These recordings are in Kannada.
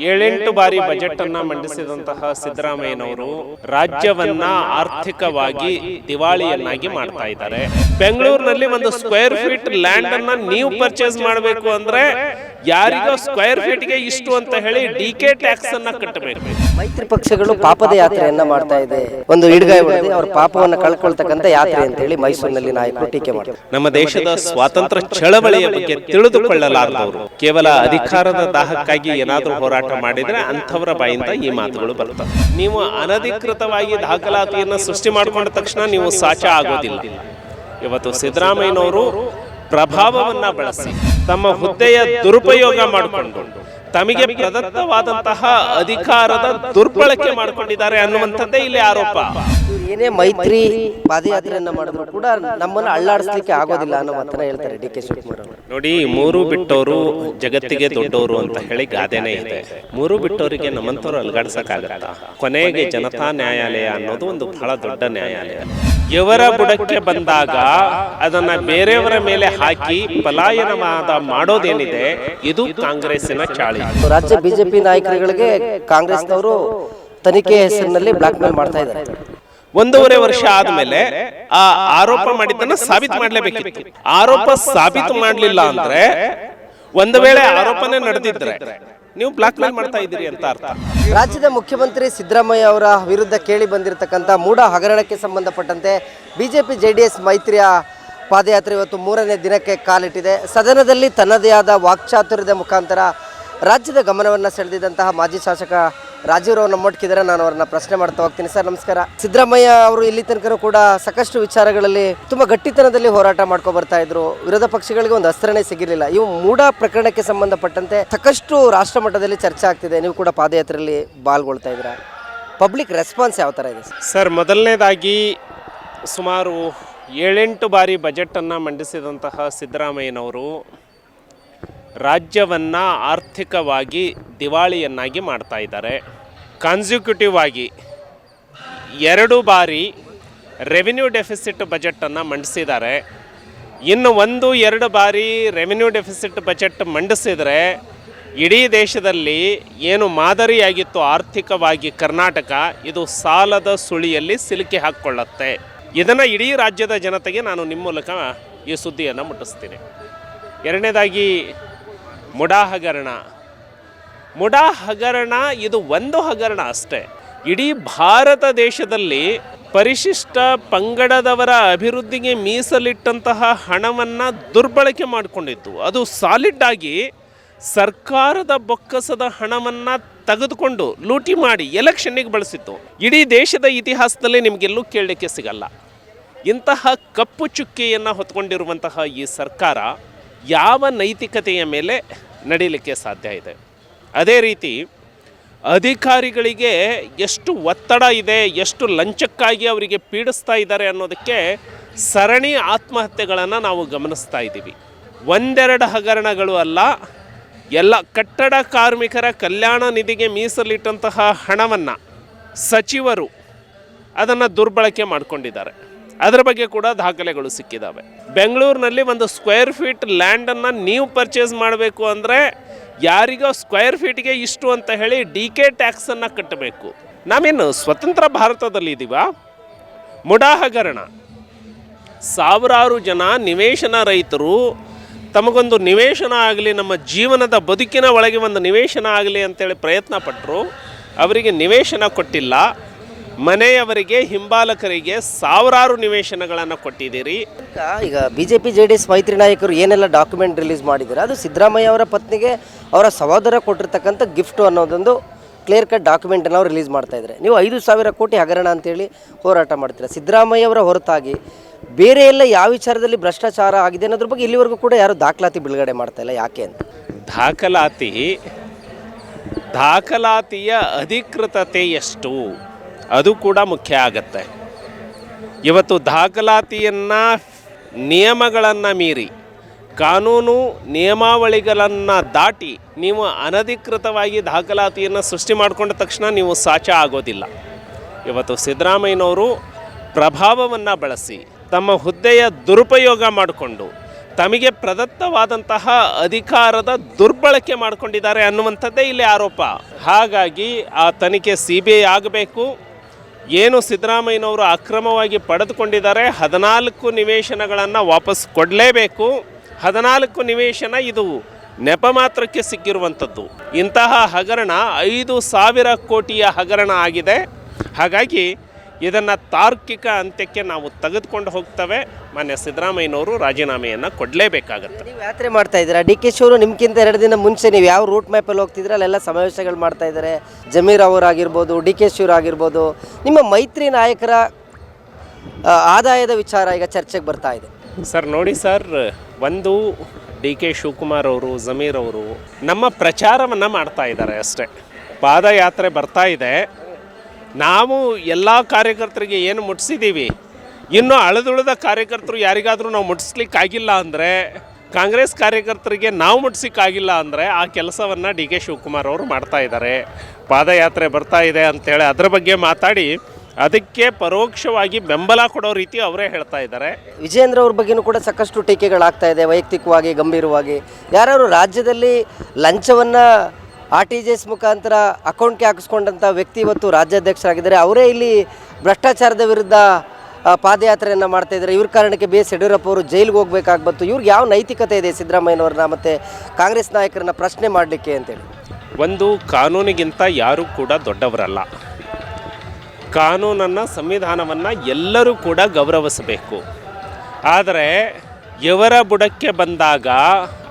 ಏಳೆಂಟು ಬಾರಿ ಬಜೆಟ್ ಅನ್ನ ಮಂಡಿಸಿದಂತಹ ಸಿದ್ದರಾಮಯ್ಯನವರು ರಾಜ್ಯವನ್ನ ಆರ್ಥಿಕವಾಗಿ ದಿವಾಳಿಯನ್ನಾಗಿ ಮಾಡ್ತಾ ಇದ್ದಾರೆ. ಬೆಂಗಳೂರಿನಲ್ಲಿ ಒಂದು ಸ್ಕ್ವೇರ್ ಫೀಟ್ ಲ್ಯಾಂಡ್ ಅನ್ನ ನೀವು ಪರ್ಚೇಸ್ ಮಾಡಬೇಕು ಅಂದ್ರೆ ಯಾರಿಗೋ ಸ್ಕ್ವೇರ್ ಫೀಟ್ಗೆ ಇಷ್ಟು ಅಂತ ಹೇಳಿ ಡಿ ಕೆ ಟ್ಯಾಕ್ಸ್ ಅನ್ನ ಕಟ್ಟಬೇಕು ಮೈತ್ರಿ ಪಕ್ಷಗಳು ಪಾಪದ ಯಾತ್ರೆಯನ್ನ ಮಾಡ್ತಾ ಇದೆ. ಒಂದು ಹಿಡ್ಗಾಯ ಹೊಡೆದು ಅವ್ರ ಪಾಪವನ್ನು ಕಳ್ಕೊಳ್ತಕ್ಕಂಥ ಯಾತ್ರೆ ಅಂತ ಹೇಳಿ ಮೈಸೂರಿನಲ್ಲಿ ನಾಯಕರು ಟೀಕೆ ಮಾಡ್ತಾರೆ ನಮ್ಮ ದೇಶದ ಸ್ವಾತಂತ್ರ್ಯ ಚಳವಳಿಯ ಬಗ್ಗೆ ತಿಳಿದುಕೊಳ್ಳಲಾರದವರು. ಕೇವಲ ಅಧಿಕಾರದ ದಾಹಕ್ಕಾಗಿ ಏನಾದರೂ ಹೋರಾಟ ಮಾಡಿದ್ರೆ ಅಂಥವರ ಬಾಯಿಂದ ಈ ಮಾತುಗಳು ಬರ್ತವೆ ನೀವು ಅನಧಿಕೃತವಾಗಿ ದಾಖಲಾತಿಯನ್ನು ಸೃಷ್ಟಿ ಮಾಡಿಕೊಂಡ ತಕ್ಷಣ ನೀವು ಸಾಚ ಆಗೋದಿಲ್ಲ. ಇವತ್ತು ಸಿದ್ದರಾಮಯ್ಯನವರು ಪ್ರಭಾವವನ್ನ ಬಳಸಿ. ತಮ್ಮ ಹುದ್ದೆಯ ದುರುಪಯೋಗ ಮಾಡಿಕೊಂಡು ತಮಗೆ ಪ್ರದತ್ತವಾದಂತಹ ಅಧಿಕಾರದ ದುರ್ಬಳಕೆ ಮಾಡಿಕೊಂಡಿದ್ದಾರೆ ಅನ್ನುವಂಥದ್ದೇ ಇಲ್ಲಿ ಆರೋಪ. ಏನೇ ಮೈತ್ರಿ ಪಾದಯಾತ್ರೆಯನ್ನ ಮಾಡಿದ್ರು ಕೂಡ ನಮ್ಮನ್ನ ಅಳ್ಳಾಡಿಸ್ಲಿಕ್ಕೆ ಆಗೋದಿಲ್ಲ ಅನ್ನೋ ಮಾತನ್ನ ಹೇಳ್ತಾರೆ ಡಿ ಕೆ ಶಿವಕುಮಾರ್ ಅವರು. ನೋಡಿ ಮೂರು ಬಿಟ್ಟವರು ಜಗತ್ತಿಗೆ ದೊಡ್ಡವರು ಅಂತ ಹೇಳಿ ಗಾದೆನೇ ಇದೆ. ಮೂರು ಬಿಟ್ಟವರಿಗೆ ನಮ್ಮಂತವ್ರು ಅಲ್ಗಾಡ್ಸಕ್ಕಾಗತ್ತ? ಕೊನೆಗೆ ಜನತಾ ನ್ಯಾಯಾಲಯ ಅನ್ನೋದು ಒಂದು ಬಹಳ ದೊಡ್ಡ ನ್ಯಾಯಾಲಯ. ಇವರ ಬುಡಕ್ಕೆ ಬಂದಾಗ ಅದನ್ನ ಬೇರೆಯವರ ಮೇಲೆ ಹಾಕಿ ಪಲಾಯನವಾದ ಮಾಡೋದೇನಿದೆ ಇದು ಕಾಂಗ್ರೆಸ್ಸಿನ ಚಾಳಿ. ರಾಜ್ಯ ಬಿಜೆಪಿ ನಾಯಕರುಗಳಿಗೆ ಕಾಂಗ್ರೆಸ್ನವರು ತನಿಖೆ ಹೆಸರಿನಲ್ಲಿ ಬ್ಲಾಕ್ ಮೇಲ್ ಮಾಡ್ತಾ ಇದ್ದಾರೆ. ಒಂದೂವರೆ ವರ್ಷ ಆದ್ಮೇಲೆ ಆ ಆರೋಪ ಮಾಡಿದ್ದನ್ನ ಸಾಬೀತು ಮಾಡ್ಲೇಬೇಕಿತ್ತು. ಆರೋಪ ಸಾಬೀತು ಮಾಡ್ಲಿಲ್ಲ ಅಂದ್ರೆ ಒಂದು ವೇಳೆ ಆರೋಪನೇ ನಡೆದಿದ್ರೆ ನೀವು ಬ್ಲಾಕ್ ಮೇಲ್ ಮಾಡ್ತಾ ಇದ್ದೀರಿ ಅಂತ ಅರ್ಥ. ರಾಜ್ಯದ ಮುಖ್ಯಮಂತ್ರಿ ಸಿದ್ದರಾಮಯ್ಯ ಅವರ ವಿರುದ್ಧ ಕೇಳಿ ಬಂದಿರತಕ್ಕಂಥ ಮೂಢ ಹಗರಣಕ್ಕೆ ಸಂಬಂಧಪಟ್ಟಂತೆ ಬಿಜೆಪಿ ಜೆ ಡಿ ಎಸ್ ಮೈತ್ರಿಯ ಪಾದಯಾತ್ರೆ ಇವತ್ತು ಮೂರನೇ ದಿನಕ್ಕೆ ಕಾಲಿಟ್ಟಿದೆ. ಸದನದಲ್ಲಿ ತನ್ನದೇ ಆದ ವಾಕ್ಚಾತುರ್ಯದ ಮುಖಾಂತರ ರಾಜ್ಯದ ಗಮನವನ್ನು ಸೆಳೆದಿದ್ದಂತಹ ಮಾಜಿ ಶಾಸಕ ರಾಜೀವ್ ಅವ್ರನ್ನ ನಮ್ಮೊಟ್ಟಿಗಿದ್ದಾರೆ ನಾನು ಅವ್ರನ್ನ ಪ್ರಶ್ನೆ ಮಾಡ್ತಾ ಹೋಗ್ತೀನಿ. ಸರ್, ನಮಸ್ಕಾರ. ಸಿದ್ದರಾಮಯ್ಯ ಅವರು ಇಲ್ಲಿ ತನಕ ಕೂಡ ಸಾಕಷ್ಟು ವಿಚಾರಗಳಲ್ಲಿ ತುಂಬಾ ಗಟ್ಟಿತನದಲ್ಲಿ ಹೋರಾಟ ಮಾಡ್ಕೊ ಬರ್ತಾ ಇದ್ರು. ವಿರೋಧ ಪಕ್ಷಗಳಿಗೆ ಒಂದು ಅಸ್ತ್ರನೇ ಸಿಗಿರಲಿಲ್ಲ. ಇವು ಮೂಡ ಪ್ರಕರಣಕ್ಕೆ ಸಂಬಂಧಪಟ್ಟಂತೆ ಸಾಕಷ್ಟು ರಾಷ್ಟ್ರ ಮಟ್ಟದಲ್ಲಿ ಚರ್ಚೆ ಆಗ್ತಿದೆ. ನೀವು ಕೂಡ ಪಾದಯಾತ್ರೆಯಲ್ಲಿ ಪಾಲ್ಗೊಳ್ತಾ ಇದ್ದೀರಾ? ಪಬ್ಲಿಕ್ ರೆಸ್ಪಾನ್ಸ್ ಯಾವ ಥರ ಇದೆ? ಸರ್ ಸರ್, ಮೊದಲನೇದಾಗಿ ಸುಮಾರು ಏಳೆಂಟು ಬಾರಿ ಬಜೆಟನ್ನು ಮಂಡಿಸಿದಂತಹ ಸಿದ್ದರಾಮಯ್ಯನವರು ರಾಜ್ಯವನ್ನು ಆರ್ಥಿಕವಾಗಿ ದಿವಾಳಿಯನ್ನಾಗಿ ಮಾಡ್ತಾ ಇದ್ದಾರೆ. ಕಾನ್ಸಿಕ್ಯೂಟಿವ್ ಆಗಿ ಎರಡು ಬಾರಿ ರೆವಿನ್ಯೂ ಡೆಫಿಸಿಟ್ ಬಜೆಟನ್ನು ಮಂಡಿಸಿದ್ದಾರೆ. ಇನ್ನು ಒಂದು, ಎರಡು ಬಾರಿ ರೆವಿನ್ಯೂ ಡೆಫಿಸಿಟ್ ಬಜೆಟ್ ಮಂಡಿಸಿದರೆ ಇಡೀ ದೇಶದಲ್ಲಿ ಏನು ಮಾದರಿಯಾಗಿತ್ತು ಆರ್ಥಿಕವಾಗಿ ಕರ್ನಾಟಕ, ಇದು ಸಾಲದ ಸುಳಿಯಲ್ಲಿ ಸಿಲುಕಿ ಹಾಕ್ಕೊಳ್ಳುತ್ತೆ ಇದನ್ನು ಇಡೀ ರಾಜ್ಯದ ಜನತೆಗೆ ನಾನು ನಿಮ್ಮ ಮೂಲಕ ಈ ಸುದ್ದಿಯನ್ನು ಮುಟ್ಟಿಸ್ತೀನಿ. ಎರಡನೇದಾಗಿ ಮುಡಾ ಹಗರಣ ಮುಡಾ ಹಗರಣ ಇದು ಒಂದು ಹಗರಣ ಅಷ್ಟೇ. ಇಡೀ ಭಾರತ ದೇಶದಲ್ಲಿ ಪರಿಶಿಷ್ಟ ಪಂಗಡದವರ ಅಭಿವೃದ್ಧಿಗೆ ಮೀಸಲಿಟ್ಟಂತಹ ಹಣವನ್ನು ದುರ್ಬಳಕೆ ಮಾಡಿಕೊಂಡಿತ್ತು. ಅದು ಸಾಲಿಡ್ ಆಗಿ ಸರ್ಕಾರದ ಬೊಕ್ಕಸದ ಹಣವನ್ನು ತೆಗೆದುಕೊಂಡು ಲೂಟಿ ಮಾಡಿ ಎಲೆಕ್ಷನ್ನಿಗೆ ಬಳಸಿತ್ತು. ಇಡೀ ದೇಶದ ಇತಿಹಾಸದಲ್ಲಿ ನಿಮಗೆಲ್ಲೂ ಕೇಳಲಿಕ್ಕೆ ಸಿಗಲ್ಲ. ಇಂತಹ ಕಪ್ಪು ಚುಕ್ಕೆಯನ್ನು ಹೊತ್ಕೊಂಡಿರುವಂತಹ ಈ ಸರ್ಕಾರ ಯಾವ ನೈತಿಕತೆಯ ಮೇಲೆ ನಡೀಲಿಕ್ಕೆ ಸಾಧ್ಯ ಇದೆ? ಅದೇ ರೀತಿ ಅಧಿಕಾರಿಗಳಿಗೆ ಎಷ್ಟು ಒತ್ತಡ ಇದೆ, ಎಷ್ಟು ಲಂಚಕ್ಕಾಗಿ ಅವರಿಗೆ ಪೀಡಿಸ್ತಾ ಇದ್ದಾರೆ ಅನ್ನೋದಕ್ಕೆ ಸರಣಿ ಆತ್ಮಹತ್ಯೆಗಳನ್ನು ನಾವು ಗಮನಿಸ್ತಾ ಇದ್ದೀವಿ. ಒಂದೆರಡು ಹಗರಣಗಳು ಅಲ್ಲ, ಎಲ್ಲ ಕಟ್ಟಡ ಕಾರ್ಮಿಕರ ಕಲ್ಯಾಣ ನಿಧಿಗೆ ಮೀಸಲಿಟ್ಟಂತಹ ಹಣವನ್ನು ಸಚಿವರು ಅದನ್ನು ದುರ್ಬಳಕೆ ಮಾಡಿಕೊಂಡಿದ್ದಾರೆ. ಅದರ ಬಗ್ಗೆ ಕೂಡ ದಾಖಲೆಗಳು ಸಿಕ್ಕಿದ್ದಾವೆ ಬೆಂಗಳೂರಿನಲ್ಲಿ ಒಂದು ಸ್ಕ್ವೇರ್ ಫೀಟ್ ಲ್ಯಾಂಡನ್ನು ನೀವು ಪರ್ಚೇಸ್ ಮಾಡಬೇಕು ಅಂದರೆ ಯಾರಿಗೋ ಸ್ಕ್ವೇರ್ ಫೀಟ್ಗೆ ಇಷ್ಟು ಅಂತ ಹೇಳಿ ಡಿ ಕೆ ಟ್ಯಾಕ್ಸನ್ನು ಕಟ್ಟಬೇಕು. ನಾವೇನು ಸ್ವತಂತ್ರ ಭಾರತದಲ್ಲಿ ಇದ್ದೀವಾ ಮುಡಾ ಹಗರಣ ಸಾವಿರಾರು ಜನ ನಿವೇಶನ ರೈತರು ತಮಗೊಂದು ನಿವೇಶನ ಆಗಲಿ, ನಮ್ಮ ಜೀವನದ ಬದುಕಿನ ಒಳಗೆ ಒಂದು ನಿವೇಶನ ಆಗಲಿ ಅಂತೇಳಿ ಪ್ರಯತ್ನ ಪಟ್ಟರು ಅವರಿಗೆ ನಿವೇಶನ ಕೊಟ್ಟಿಲ್ಲ. ಮನೆಯವರಿಗೆ ಹಿಂಬಾಲಕರಿಗೆ ಸಾವಿರಾರು ನಿವೇಶನಗಳನ್ನು ಕೊಟ್ಟಿದ್ದೀರಿ. ಈಗ ಈಗ ಬಿಜೆಪಿ ಜೆ ಡಿ ಎಸ್ ಮೈತ್ರಿ ನಾಯಕರು ಏನೆಲ್ಲ ಡಾಕ್ಯುಮೆಂಟ್ ರಿಲೀಸ್ ಮಾಡಿದ್ದಾರೆ ಅದು ಸಿದ್ದರಾಮಯ್ಯ ಅವರ ಪತ್ನಿಗೆ ಅವರ ಸಹೋದರ ಕೊಟ್ಟಿರ್ತಕ್ಕಂಥ ಗಿಫ್ಟು ಅನ್ನೋದೊಂದು ಕ್ಲಿಯರ್ ಕಟ್ ಡಾಕ್ಯುಮೆಂಟನ್ನು ಅವ್ರು ರಿಲೀಸ್ ಮಾಡ್ತಾ ಇದ್ದಾರೆ. ನೀವು ಐದು ಸಾವಿರ ಕೋಟಿ ಹಗರಣ ಅಂತೇಳಿ ಹೋರಾಟ ಮಾಡ್ತೀರಾ? ಸಿದ್ದರಾಮಯ್ಯ ಅವರ ಹೊರತಾಗಿ ಬೇರೆ ಎಲ್ಲ ಯಾವ ವಿಚಾರದಲ್ಲಿ ಭ್ರಷ್ಟಾಚಾರ ಆಗಿದೆ ಅನ್ನೋದ್ರ ಬಗ್ಗೆ ಇಲ್ಲಿವರೆಗೂ ಕೂಡ ಯಾರು ದಾಖಲಾತಿ ಬಿಡುಗಡೆ ಮಾಡ್ತಾ ಇಲ್ಲ ಯಾಕೆ ಅಂತ? ದಾಖಲಾತಿ ದಾಖಲಾತಿಯ ಅಧಿಕೃತತೆ ಎಷ್ಟು? ಅದು ಕೂಡ ಮುಖ್ಯ ಆಗತ್ತೆ. ಇವತ್ತು ದಾಖಲಾತಿಯನ್ನು ನಿಯಮಗಳನ್ನು ಮೀರಿ, ಕಾನೂನು ನಿಯಮಾವಳಿಗಳನ್ನು ದಾಟಿ ನೀವು ಅನಧಿಕೃತವಾಗಿ ದಾಖಲಾತಿಯನ್ನು ಸೃಷ್ಟಿ ಮಾಡಿಕೊಂಡ ತಕ್ಷಣ ನೀವು ಸಾಚ ಆಗೋದಿಲ್ಲ. ಇವತ್ತು ಸಿದ್ದರಾಮಯ್ಯನವರು ಪ್ರಭಾವವನ್ನು ಬಳಸಿ, ತಮ್ಮ ಹುದ್ದೆಯ ದುರುಪಯೋಗ ಮಾಡಿಕೊಂಡು, ತಮಗೆ ಪ್ರದತ್ತವಾದಂತಹ ಅಧಿಕಾರದ ದುರ್ಬಳಕೆ ಮಾಡಿಕೊಂಡಿದ್ದಾರೆ ಅನ್ನುವಂಥದ್ದೇ ಇಲ್ಲಿ ಆರೋಪ. ಹಾಗಾಗಿ ಆ ತನಿಖೆ ಸಿ ಬಿ ಐ ಆಗಬೇಕು. ಏನು ಸಿದ್ದರಾಮಯ್ಯನವರು ಅಕ್ರಮವಾಗಿ ಪಡೆದುಕೊಂಡಿದ್ದಾರೆ, ಹದಿನಾಲ್ಕು ನಿವೇಶನಗಳನ್ನು ವಾಪಸ್ ಕೊಡಲೇಬೇಕು. ಹದಿನಾಲ್ಕು ನಿವೇಶನ ಇದು ನೆಪ ಮಾತ್ರಕ್ಕೆ ಸಿಕ್ಕಿರುವಂಥದ್ದು. ಇಂತಹ ಹಗರಣ ಐದು ಸಾವಿರ ಕೋಟಿಯ ಹಗರಣ ಆಗಿದೆ. ಹಾಗಾಗಿ ಇದನ್ನು ತಾರ್ಕಿಕ ಅಂತ್ಯಕ್ಕೆ ನಾವು ತೆಗೆದುಕೊಂಡು ಹೋಗ್ತವೆ. ಮಾನ್ಯ ಸಿದ್ದರಾಮಯ್ಯನವರು ರಾಜೀನಾಮೆಯನ್ನು ಕೊಡಲೇಬೇಕಾಗತ್ತೆ. ನೀವು ಯಾತ್ರೆ ಮಾಡ್ತಾ ಇದ್ದೀರಾ? ಡಿ ಕೆ ಶಿವರು ನಿಮ್ಗಿಂತ ಎರಡು ದಿನ ಮುಂಚೆ ನೀವು ಯಾವ ರೂಟ್ ಮ್ಯಾಪಲ್ಲಿ ಹೋಗ್ತಿದ್ರೆ ಅಲ್ಲೆಲ್ಲ ಸಮಾವೇಶಗಳು ಮಾಡ್ತಾ ಇದ್ದಾರೆ. ಜಮೀರ್ ಅವರಾಗಿರ್ಬೋದು ಡಿ ಕೆ ಶಿವರು ಆಗಿರ್ಬೋದು. ನಿಮ್ಮ ಮೈತ್ರಿ ನಾಯಕರ ಆದಾಯದ ವಿಚಾರ ಈಗ ಚರ್ಚೆಗೆ ಬರ್ತಾ ಇದೆ. ಸರ್ ನೋಡಿ ಸರ್ ಒಂದು ಡಿ ಕೆ ಶಿವಕುಮಾರ್ ಅವರು ಜಮೀರ್ ಅವರು ನಮ್ಮ ಪ್ರಚಾರವನ್ನು ಮಾಡ್ತಾ ಇದ್ದಾರೆ ಅಷ್ಟೇ. ಪಾದಯಾತ್ರೆ ಬರ್ತಾ ಇದೆ. ನಾವು ಎಲ್ಲ ಕಾರ್ಯಕರ್ತರಿಗೆ ಏನು ಮುಟ್ಟಿಸಿದ್ದೀವಿ ಇನ್ನು ಅಳದುಳಿದ ಕಾರ್ಯಕರ್ತರು ಯಾರಿಗಾದರೂ ನಾವು ಮುಟ್ಟಿಸ್ಲಿಕ್ಕಾಗಿಲ್ಲ ಅಂದರೆ, ಕಾಂಗ್ರೆಸ್ ಕಾರ್ಯಕರ್ತರಿಗೆ ನಾವು ಮುಟ್ಟಿಸಿಕ್ಕಾಗಿಲ್ಲ ಅಂದರೆ ಆ ಕೆಲಸವನ್ನು ಡಿ ಕೆ ಶಿವಕುಮಾರ್ ಅವರು ಮಾಡ್ತಾ ಇದ್ದಾರೆ. ಪಾದಯಾತ್ರೆ ಬರ್ತಾ ಇದೆ ಅಂತೇಳಿ ಅದರ ಬಗ್ಗೆ ಮಾತಾಡಿ, ಅದಕ್ಕೆ ಪರೋಕ್ಷವಾಗಿ ಬೆಂಬಲ ಕೊಡೋ ರೀತಿ ಅವರೇ ಹೇಳ್ತಾ ಇದ್ದಾರೆ. ವಿಜೇಂದ್ರ ಅವ್ರ ಬಗ್ಗೆನೂ ಕೂಡ ಸಾಕಷ್ಟು ಟೀಕೆಗಳಾಗ್ತಾ ಇದೆ, ವೈಯಕ್ತಿಕವಾಗಿ, ಗಂಭೀರವಾಗಿ. ಯಾರು ರಾಜ್ಯದಲ್ಲಿ ಲಂಚವನ್ನು ಆರ್ ಟಿ ಜಿ ಎಸ್ ಮುಖಾಂತರ ಅಕೌಂಟ್ಗೆ ಹಾಕಿಸ್ಕೊಂಡಂಥ ವ್ಯಕ್ತಿ ಇವತ್ತು ರಾಜ್ಯಾಧ್ಯಕ್ಷರಾಗಿದ್ದಾರೆ. ಅವರೇ ಇಲ್ಲಿ ಭ್ರಷ್ಟಾಚಾರದ ವಿರುದ್ಧ ಪಾದಯಾತ್ರೆಯನ್ನು ಮಾಡ್ತಾ ಇದ್ದಾರೆ. ಇವ್ರ ಕಾರಣಕ್ಕೆ ಬಿ ಎಸ್ ಯಡಿಯೂರಪ್ಪ ಅವರು ಜೈಲಿಗೆ ಹೋಗ್ಬೇಕಾಗಿ ಇವ್ರಿಗೆ ಯಾವ ನೈತಿಕತೆ ಇದೆ ಸಿದ್ದರಾಮಯ್ಯನವ್ರನ್ನ ಮತ್ತು ಕಾಂಗ್ರೆಸ್ ನಾಯಕರನ್ನ ಪ್ರಶ್ನೆ ಮಾಡಲಿಕ್ಕೆ ಅಂತೇಳಿ? ಒಂದು ಕಾನೂನಿಗಿಂತ ಯಾರೂ ಕೂಡ ದೊಡ್ಡವರಲ್ಲ. ಕಾನೂನನ್ನು, ಸಂವಿಧಾನವನ್ನು ಎಲ್ಲರೂ ಕೂಡ ಗೌರವಿಸಬೇಕು. ಆದರೆ ಇವರ ಬುಡಕ್ಕೆ ಬಂದಾಗ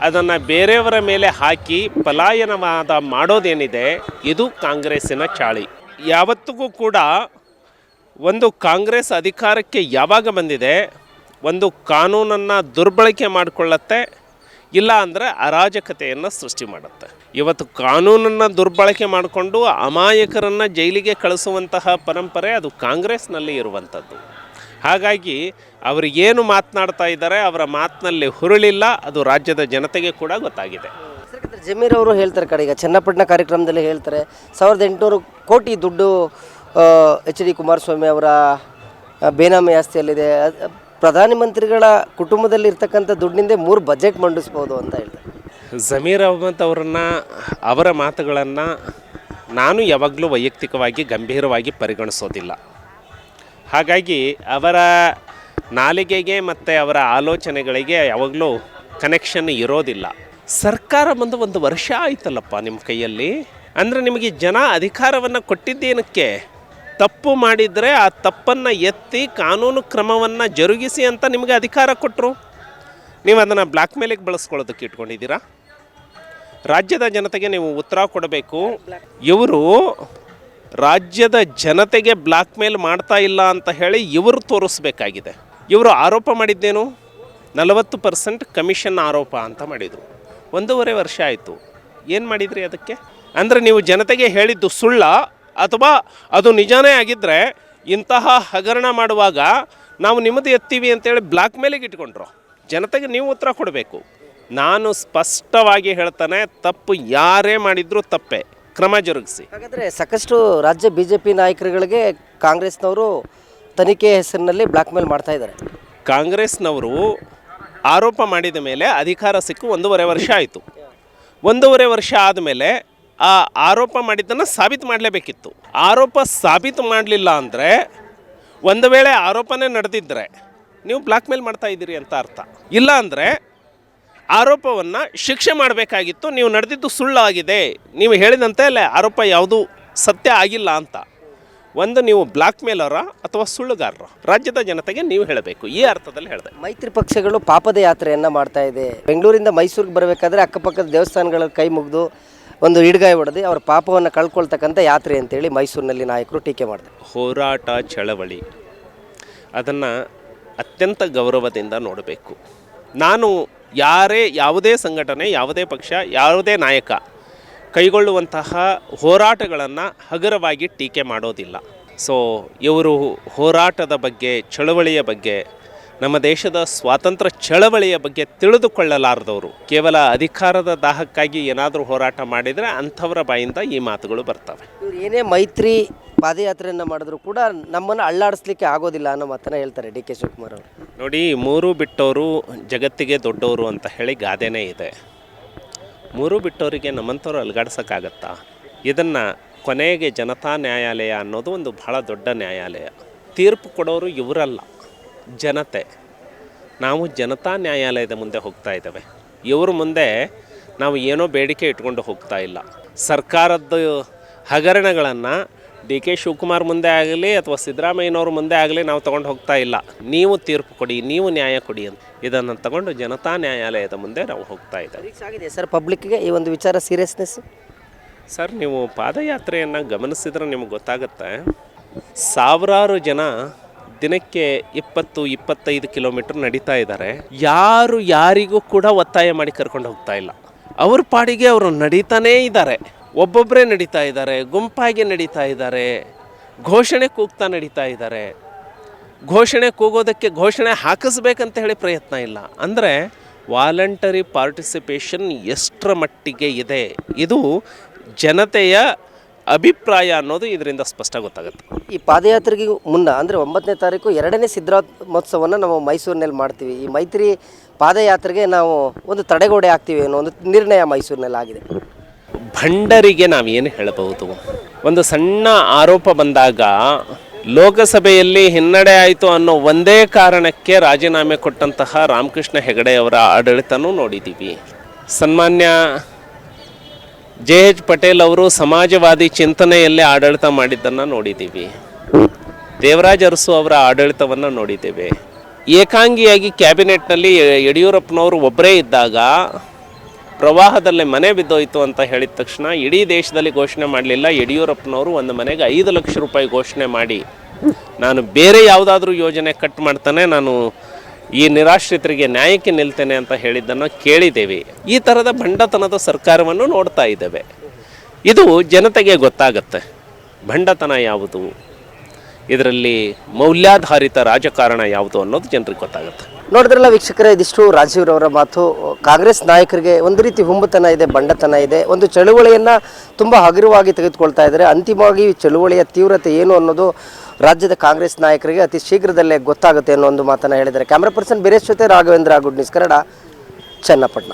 ಅದನ್ನು ಬೇರೆಯವರ ಮೇಲೆ ಹಾಕಿ ಪಲಾಯನವಾದ ಮಾಡೋದೇನಿದೆ, ಇದು ಕಾಂಗ್ರೆಸ್ಸಿನ ಚಾಳಿ. ಯಾವತ್ತಿಗೂ ಕೂಡ ಒಂದು ಕಾಂಗ್ರೆಸ್ ಅಧಿಕಾರಕ್ಕೆ ಯಾವಾಗ ಬಂದಿದೆ, ಒಂದು ಕಾನೂನನ್ನು ದುರ್ಬಳಕೆ ಮಾಡಿಕೊಳ್ಳತ್ತೆ, ಇಲ್ಲ ಅಂದರೆ ಅರಾಜಕತೆಯನ್ನು ಸೃಷ್ಟಿ ಮಾಡುತ್ತೆ. ಇವತ್ತು ಕಾನೂನನ್ನು ದುರ್ಬಳಕೆ ಮಾಡಿಕೊಂಡು ಅಮಾಯಕರನ್ನು ಜೈಲಿಗೆ ಕಳಿಸುವಂತಹ ಪರಂಪರೆ ಅದು ಕಾಂಗ್ರೆಸ್ನಲ್ಲಿ ಇರುವಂಥದ್ದು ಹಾಗಾಗಿ ಅವರು ಏನು ಮಾತನಾಡ್ತಾ ಇದ್ದಾರೆ ಅವರ ಮಾತಿನಲ್ಲಿ ಹುರುಳಿಲ್ಲ ಅದು ರಾಜ್ಯದ ಜನತೆಗೆ ಕೂಡ ಗೊತ್ತಾಗಿದೆ. ಜಮೀರ್ ಅವರು ಹೇಳ್ತಾರೆ ಕಡೆ ಈಗ ಚನ್ನಪಟ್ಟಣ ಕಾರ್ಯಕ್ರಮದಲ್ಲಿ ಹೇಳ್ತಾರೆ ಸಾವಿರದ ಎಂಟುನೂರು ಕೋಟಿ ದುಡ್ಡು ಎಚ್ ಡಿ ಕುಮಾರಸ್ವಾಮಿ ಅವರ ಬೇನಾಮಿ ಆಸ್ತಿಯಲ್ಲಿದೆ. ಪ್ರಧಾನಮಂತ್ರಿಗಳ ಪ್ರಧಾನಿ ಮಂತ್ರಿಗಳ ಕುಟುಂಬದಲ್ಲಿ ಇರ್ತಕ್ಕಂಥ ದುಡ್ಡಿನಿಂದ ಮೂರು ಬಜೆಟ್ ಮಂಡಿಸ್ಬೋದು ಅಂತ ಹೇಳ್ತಾರೆ. ಜಮೀರ್ ಅಹಮದ್ ಅವರನ್ನು ಅವರ ಮಾತುಗಳನ್ನು ನಾನು ಯಾವಾಗಲೂ ವೈಯಕ್ತಿಕವಾಗಿ ಗಂಭೀರವಾಗಿ ಪರಿಗಣಿಸೋದಿಲ್ಲ. ಹಾಗಾಗಿ ಅವರ ನಾಲಿಗೆಗೆ ಮತ್ತು ಅವರ ಆಲೋಚನೆಗಳಿಗೆ ಯಾವಾಗಲೂ ಕನೆಕ್ಷನ್ ಇರೋದಿಲ್ಲ. ಸರ್ಕಾರ ಬಂದು ಒಂದು ವರ್ಷ ಆಯ್ತಲ್ಲಪ್ಪ ನಿಮ್ಮ ಕೈಯಲ್ಲಿ? ಅಂದರೆ ನಿಮಗೆ ಜನ ಅಧಿಕಾರವನ್ನು ಕೊಟ್ಟಿದ್ದೇನಕ್ಕೆ? ತಪ್ಪು ಮಾಡಿದರೆ ಆ ತಪ್ಪನ್ನು ಎತ್ತಿ ಕಾನೂನು ಕ್ರಮವನ್ನು ಜರುಗಿಸಿ ಅಂತ ನಿಮಗೆ ಅಧಿಕಾರ ಕೊಟ್ಟರು ನೀವು ಅದನ್ನು ಬ್ಲ್ಯಾಕ್ ಮೇಲಿಗೆ ಬಳಸ್ಕೊಳ್ಳೋದಕ್ಕೆ ಇಟ್ಕೊಂಡಿದ್ದೀರಾ? ರಾಜ್ಯದ ಜನತೆಗೆ ನೀವು ಉತ್ತರ ಕೊಡಬೇಕು. ಇವರು ರಾಜ್ಯದ ಜನತೆಗೆ ಬ್ಲ್ಯಾಕ್ ಮೇಲ್ ಮಾಡ್ತಾ ಇಲ್ಲ ಅಂತ ಹೇಳಿ ಇವರು ತೋರಿಸ್ಬೇಕಾಗಿದೆ. ಇವರು ಆರೋಪ ಮಾಡಿದ್ದೇನು? ನಲವತ್ತು ಪರ್ಸೆಂಟ್ ಕಮಿಷನ್ ಆರೋಪ ಅಂತ ಮಾಡಿದರು. ಒಂದೂವರೆ ವರ್ಷ ಆಯಿತು. ಏನು ಮಾಡಿದ್ರಿ ಅದಕ್ಕೆ? ಅಂದರೆ ನೀವು ಜನತೆಗೆ ಹೇಳಿದ್ದು ಸುಳ್ಳ ಅಥವಾ ಅದು ನಿಜಾನೇ ಆಗಿದ್ದರೆ ಇಂತಹ ಹಗರಣ ಮಾಡುವಾಗ ನಾವು ನಿಮ್ಮದು ಎತ್ತೀವಿ ಅಂತೇಳಿ ಬ್ಲ್ಯಾಕ್ ಮೇಲಿಗೆ ಇಟ್ಕೊಂಡ್ರು. ಜನತೆಗೆ ನೀವು ಉತ್ತರ ಕೊಡಬೇಕು. ನಾನು ಸ್ಪಷ್ಟವಾಗಿ ಹೇಳ್ತಾನೆ, ತಪ್ಪು ಯಾರೇ ಮಾಡಿದರೂ ತಪ್ಪೇ. ಕ್ರಮ ಜರುಗಿಸಿ. ಹಾಗಾದರೆ ಸಾಕಷ್ಟು ರಾಜ್ಯ ಬಿ ಜೆ ಪಿ ನಾಯಕರುಗಳಿಗೆ ಕಾಂಗ್ರೆಸ್ನವರು ತನಿಖೆ ಹೆಸರಿನಲ್ಲಿ ಬ್ಲ್ಯಾಕ್ ಮೇಲ್ ಮಾಡ್ತಾ ಇದ್ದಾರೆ. ಕಾಂಗ್ರೆಸ್ನವರು ಆರೋಪ ಮಾಡಿದ ಮೇಲೆ ಅಧಿಕಾರ ಸಿಕ್ಕು ಒಂದೂವರೆ ವರ್ಷ ಆಯಿತು. ಒಂದೂವರೆ ವರ್ಷ ಆದಮೇಲೆ ಆ ಆರೋಪ ಮಾಡಿದ್ದನ್ನು ಸಾಬೀತು ಮಾಡಲೇಬೇಕಿತ್ತು. ಆರೋಪ ಸಾಬೀತು ಮಾಡಲಿಲ್ಲ ಅಂದರೆ ಒಂದು ವೇಳೆ ಆರೋಪನೇ ನಡೆದಿದ್ದರೆ ನೀವು ಬ್ಲ್ಯಾಕ್ ಮೇಲ್ ಮಾಡ್ತಾ ಇದ್ದೀರಿ ಅಂತ ಅರ್ಥ. ಇಲ್ಲ ಅಂದರೆ ಆರೋಪವನ್ನು ಶಿಕ್ಷೆ ಮಾಡಬೇಕಾಗಿತ್ತು ನೀವು ನಡೆದಿದ್ದು ಸುಳ್ಳಾಗಿದೆ. ನೀವು ಹೇಳಿದಂತೆ ಅಲ್ಲೇ ಆರೋಪ ಯಾವುದು ಸತ್ಯ ಆಗಿಲ್ಲ ಅಂತ. ಒಂದು ನೀವು ಬ್ಲ್ಯಾಕ್ ಮೇಲರ ಅಥವಾ ಸುಳ್ಳುಗಾರರ? ರಾಜ್ಯದ ಜನತೆಗೆ ನೀವು ಹೇಳಬೇಕು. ಈ ಅರ್ಥದಲ್ಲಿ ಹೇಳಿದೆ. ಮೈತ್ರಿ ಪಕ್ಷಗಳು ಪಾಪದ ಯಾತ್ರೆಯನ್ನು ಮಾಡ್ತಾ ಇದೆ. ಬೆಂಗಳೂರಿಂದ ಮೈಸೂರಿಗೆ ಬರಬೇಕಾದ್ರೆ ಅಕ್ಕಪಕ್ಕದ ದೇವಸ್ಥಾನಗಳ ಕೈ ಮುಗಿದು ಒಂದು ಹಿಡ್ಗಾಯಿ ಹೊಡೆದು ಅವರ ಪಾಪವನ್ನು ಕಳ್ಕೊಳ್ತಕ್ಕಂಥ ಯಾತ್ರೆ ಅಂತೇಳಿ ಮೈಸೂರಿನಲ್ಲಿ ನಾಯಕರು ಟೀಕೆ ಮಾಡಿದೆ ಹೋರಾಟ ಚಳವಳಿ. ಅದನ್ನು ಅತ್ಯಂತ ಗೌರವದಿಂದ ನೋಡಬೇಕು. ನಾನು ಯಾರೇ ಯಾವುದೇ ಸಂಘಟನೆ, ಯಾವುದೇ ಪಕ್ಷ, ಯಾವುದೇ ನಾಯಕ ಕೈಗೊಳ್ಳುವಂತಹ ಹೋರಾಟಗಳನ್ನು ಹಗುರವಾಗಿ ಟೀಕೆ ಮಾಡೋದಿಲ್ಲ. ಸೊ ಇವರು ಹೋರಾಟದ ಬಗ್ಗೆ, ಚಳವಳಿಯ ಬಗ್ಗೆ, ನಮ್ಮ ದೇಶದ ಸ್ವಾತಂತ್ರ್ಯ ಚಳವಳಿಯ ಬಗ್ಗೆ ತಿಳಿದುಕೊಳ್ಳಲಾರದವರು. ಕೇವಲ ಅಧಿಕಾರದ ದಾಹಕ್ಕಾಗಿ ಏನಾದರೂ ಹೋರಾಟ ಮಾಡಿದರೆ ಅಂಥವರ ಬಾಯಿಂದ ಈ ಮಾತುಗಳು ಬರ್ತವೆ. ಏನೇ ಮೈತ್ರಿ ಪಾದಯಾತ್ರೆಯನ್ನು ಮಾಡಿದ್ರು ಕೂಡ ನಮ್ಮನ್ನು ಅಳ್ಳಾಡಿಸ್ಲಿಕ್ಕೆ ಆಗೋದಿಲ್ಲ ಅನ್ನೋ ಮಾತನ್ನು ಹೇಳ್ತಾರೆ ಡಿ ಕೆ ಶಿವಕುಮಾರ್ ಅವರು. ನೋಡಿ, ಮೂರು ಬಿಟ್ಟವರು ಜಗತ್ತಿಗೆ ದೊಡ್ಡವರು ಅಂತ ಹೇಳಿ ಗಾದೆನೇ ಇದೆ. ಮೂರು ಬಿಟ್ಟವರಿಗೆ ನಮ್ಮಂಥವ್ರು ಅಲ್ಗಾಡ್ಸೋಕ್ಕಾಗತ್ತಾ? ಇದನ್ನು ಕೊನೆಗೆ ಜನತಾ ನ್ಯಾಯಾಲಯ ಅನ್ನೋದು ಒಂದು ಬಹಳ ದೊಡ್ಡ ನ್ಯಾಯಾಲಯ. ತೀರ್ಪು ಕೊಡೋರು ಇವರಲ್ಲ, ಜನತೆ. ನಾವು ಜನತಾ ನ್ಯಾಯಾಲಯದ ಮುಂದೆ ಹೋಗ್ತಾ ಇದ್ದೇವೆ. ಇವ್ರ ಮುಂದೆ ನಾವು ಏನೋ ಬೇಡಿಕೆ ಇಟ್ಕೊಂಡು ಹೋಗ್ತಾ ಇಲ್ಲ. ಸರ್ಕಾರದ ಹಗರಣಗಳನ್ನು ಡಿ ಕೆ ಶಿವಕುಮಾರ್ ಮುಂದೆ ಆಗಲಿ ಅಥವಾ ಸಿದ್ದರಾಮಯ್ಯನವ್ರ ಮುಂದೆ ಆಗಲಿ ನಾವು ತಗೊಂಡು ಹೋಗ್ತಾ ಇಲ್ಲ. ನೀವು ತೀರ್ಪು ಕೊಡಿ ನೀವು ನ್ಯಾಯ ಕೊಡಿ ಅಂತ. ಇದನ್ನು ತಗೊಂಡು ಜನತಾ ನ್ಯಾಯಾಲಯದ ಮುಂದೆ ನಾವು ಹೋಗ್ತಾ ಇದ್ದೇವೆ. ಸರ್ ಪಬ್ಲಿಕ್ಗೆ ಈ ಒಂದು ವಿಚಾರ ಸೀರಿಯಸ್ನೆಸ್ ಸರ್ ನೀವು ಪಾದಯಾತ್ರೆಯನ್ನು ಗಮನಿಸಿದ್ರೆ ನಿಮಗೆ ಗೊತ್ತಾಗುತ್ತೆ. ಸಾವಿರಾರು ಜನ ದಿನಕ್ಕೆ ಇಪ್ಪತ್ತು ಇಪ್ಪತ್ತೈದು ಕಿಲೋಮೀಟರ್ ನಡೀತಾ ಇದ್ದಾರೆ. ಯಾರು ಯಾರಿಗೂ ಕೂಡ ಒತ್ತಾಯ ಮಾಡಿ ಕರ್ಕೊಂಡು ಹೋಗ್ತಾ ಇಲ್ಲ. ಅವ್ರ ಪಾಡಿಗೆ ಅವರು ನಡೀತಾನೇ ಇದ್ದಾರೆ. ಒಬ್ಬೊಬ್ಬರೇ ನಡೀತಾ ಇದ್ದಾರೆ, ಗುಂಪಾಗಿ ನಡೀತಾ ಇದ್ದಾರೆ, ಘೋಷಣೆ ಕೂಗ್ತಾ ನಡೀತಾ ಇದ್ದಾರೆ. ಘೋಷಣೆ ಕೂಗೋದಕ್ಕೆ ಘೋಷಣೆ ಹಾಕಿಸ್ಬೇಕಂತ ಹೇಳಿ ಪ್ರಯತ್ನ ಇಲ್ಲ. ಅಂದರೆ ವಾಲಂಟರಿ ಪಾರ್ಟಿಸಿಪೇಷನ್ ಎಷ್ಟರ ಮಟ್ಟಿಗೆ ಇದೆ, ಇದು ಜನತೆಯ ಅಭಿಪ್ರಾಯ ಅನ್ನೋದು ಇದರಿಂದ ಸ್ಪಷ್ಟ ಗೊತ್ತಾಗುತ್ತೆ. ಈ ಪಾದಯಾತ್ರೆಗೆ ಮುನ್ನ, ಅಂದರೆ ಒಂಬತ್ತನೇ ತಾರೀಕು ಎರಡನೇ ಸಿದ್ದರಾಮೋತ್ಸವವನ್ನು ನಾವು ಮೈಸೂರಿನಲ್ಲಿ ಮಾಡ್ತೀವಿ. ಈ ಮೈತ್ರಿ ಪಾದಯಾತ್ರೆಗೆ ನಾವು ಒಂದು ತಡೆಗೋಡೆ ಆಗ್ತೀವಿ ಅನ್ನೋ ಒಂದು ನಿರ್ಣಯ ಮೈಸೂರಿನಲ್ಲಿ ಆಗಿದೆ ಭಂಡರಿಗೆ ನಾವೇನು ಹೇಳಬಹುದು? ಒಂದು ಸಣ್ಣ ಆರೋಪ ಬಂದಾಗ ಲೋಕಸಭೆಯಲ್ಲಿ ಹಿನ್ನಡೆ ಆಯಿತು ಅನ್ನೋ ಒಂದೇ ಕಾರಣಕ್ಕೆ ರಾಜೀನಾಮೆ ಕೊಟ್ಟಂತಹ ರಾಮಕೃಷ್ಣ ಹೆಗಡೆ ಅವರ ಆಡಳಿತನೂ ನೋಡಿದ್ದೀವಿ. ಸನ್ಮಾನ್ಯ ಜೆ ಎಚ್ ಪಟೇಲ್ ಅವರು ಸಮಾಜವಾದಿ ಚಿಂತನೆಯಲ್ಲೇ ಆಡಳಿತ ಮಾಡಿದ್ದನ್ನು ನೋಡಿದ್ದೀವಿ. ದೇವರಾಜ್ ಅರಸು ಅವರ ಆಡಳಿತವನ್ನು ನೋಡಿದ್ದೇವೆ. ಏಕಾಂಗಿಯಾಗಿ ಕ್ಯಾಬಿನೆಟ್ನಲ್ಲಿ ಯಡಿಯೂರಪ್ಪನವರು ಒಬ್ಬರೇ ಇದ್ದಾಗ ಪ್ರವಾಹದಲ್ಲಿ ಮನೆ ಬಿದ್ದೋಯ್ತು ಅಂತ ಹೇಳಿದ ತಕ್ಷಣ ಇಡೀ ದೇಶದಲ್ಲಿ ಘೋಷಣೆ ಮಾಡಲಿಲ್ಲ. ಯಡಿಯೂರಪ್ಪನವರು ಒಂದು ಮನೆಗೆ ಐದು ಲಕ್ಷ ರೂಪಾಯಿ ಘೋಷಣೆ ಮಾಡಿ, ನಾನು ಬೇರೆ ಯಾವುದಾದ್ರೂ ಯೋಜನೆ ಕಟ್ ಮಾಡ್ತಾನೆ, ನಾನು ಈ ನಿರಾಶ್ರಿತರಿಗೆ ನ್ಯಾಯಕ್ಕೆ ನಿಲ್ತೇನೆ ಅಂತ ಹೇಳಿದ್ದನ್ನು ಕೇಳಿದ್ದೇವೆ. ಈ ಥರದ ಭಂಡತನದ ಸರ್ಕಾರವನ್ನು ನೋಡ್ತಾ ಇದ್ದೇವೆ. ಇದು ಜನತೆಗೆ ಗೊತ್ತಾಗತ್ತೆ. ಭಂಡತನ ಯಾವುದು? ಇದರಲ್ಲಿ ಮೌಲ್ಯಾಧಾರಿತ ರಾಜಕಾರಣ ಯಾವುದು ಅನ್ನೋದು ಜನರಿಗೆ ಗೊತ್ತಾಗುತ್ತೆ. ನೋಡಿದ್ರಲ್ಲ ವೀಕ್ಷಕರೇ, ಇದಿಷ್ಟು ರಾಜೀವ್ರವರ ಮಾತು. ಕಾಂಗ್ರೆಸ್ ನಾಯಕರಿಗೆ ಒಂದು ರೀತಿ ಹುಂಬತನ ಇದೆ, ಬಂಡತನ ಇದೆ, ಒಂದು ಚಳುವಳಿಯನ್ನು ತುಂಬ ಹಗುರವಾಗಿ ತೆಗೆದುಕೊಳ್ತಾ ಇದ್ದಾರೆ. ಅಂತಿಮವಾಗಿ ಚಳುವಳಿಯ ತೀವ್ರತೆ ಏನು ಅನ್ನೋದು ರಾಜ್ಯದ ಕಾಂಗ್ರೆಸ್ ನಾಯಕರಿಗೆ ಅತಿ ಶೀಘ್ರದಲ್ಲೇ ಗೊತ್ತಾಗುತ್ತೆ ಅನ್ನೋ ಒಂದು ಮಾತನ್ನು ಹೇಳಿದ್ದಾರೆ. ಕ್ಯಾಮ್ರಾ ಪರ್ಸನ್ ಬೀರೇಶ್ ಜೊತೆ ರಾಘವೇಂದ್ರ ಗುಡ್ ನ್ಯೂಸ್ ಕನ್ನಡ, ಚನ್ನಪಟ್ಟಣ.